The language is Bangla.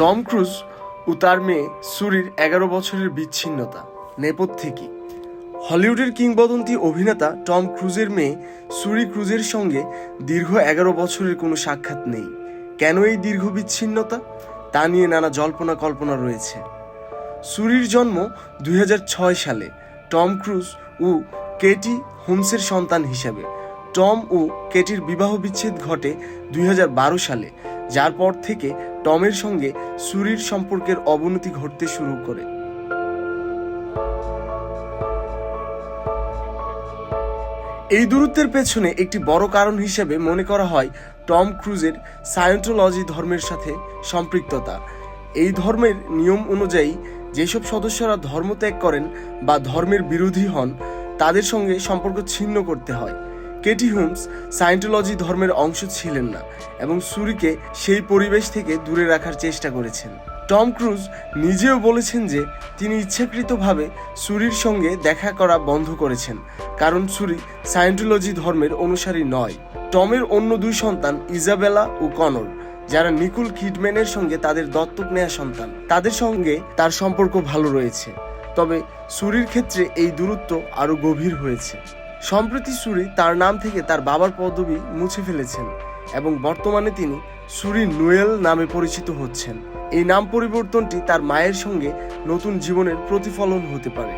টম ক্রুজ ও তার মেয়ে সুরির এগারো বছরের বিচ্ছিন্নতা, নেপথ্যে কি? হলিউডের কিংবদন্তি অভিনেতা টম ক্রুজের মেয়ে সুরি ক্রুজের সঙ্গে দীর্ঘ এগারো বছরের কোনো সাক্ষাৎ নেই। কেন এই দীর্ঘ বিচ্ছিন্নতা? তা নিয়ে নানা জল্পনা কল্পনা রয়েছে। সুরির জন্ম দুই হাজার ছয় সালে টম ক্রুজ ও কেটি হোমসের সন্তান হিসাবে। টম ও কেটির বিবাহ বিচ্ছেদ ঘটে দুই হাজার বারো সালে। যার পর থেকে টমের সঙ্গে সুরির সম্পর্কের অবনতি ঘটতে শুরু করে। এই দূরত্বের পেছনে একটি বড় কারণ হিসেবে মনে করা হয় টম ক্রুজের সায়েন্টোলজি ধর্মের সাথে সম্পৃক্ততা। এই ধর্মের নিয়ম অনুযায়ী যেসব সদস্যরা ধর্ম ত্যাগ করেন বা ধর্মের বিরোধী হন, তাদের সঙ্গে সম্পর্ক ছিন্ন করতে হয়। কেটি হোমস সায়েন্টোলজি ধর্মের অংশ ছিলেন না এবং সুরিকে সেই পরিবেশ থেকে দূরে রাখার চেষ্টা করেছেন। টম ক্রুজ নিজেও বলেছেন যে তিনি ইচ্ছাকৃতভাবে সুরির সঙ্গে দেখা করা বন্ধ করেছেন, কারণ সুরি সায়েন্টোলজি ধর্মের অনুসারী নয়। টমের অন্য দুই সন্তান ইজাবেলা ও কনর, যারা নিকুল কিডম্যানের সঙ্গে তাদের দত্তক নেয়া সন্তান। তাদের সঙ্গে তার সম্পর্ক ভালো রয়েছে, তবে সুরির ক্ষেত্রে এই দূরত্ব আরও গভীর হয়েছে। সম্প্রতি সুরি তার নাম থেকে তার বাবার পদবি মুছে ফেলেছেন এবং বর্তমানে তিনি সুরি নোয়েল নামে পরিচিত হচ্ছেন। এই নাম পরিবর্তনটি তার মায়ের সঙ্গে নতুন জীবনের প্রতিফলন হতে পারে।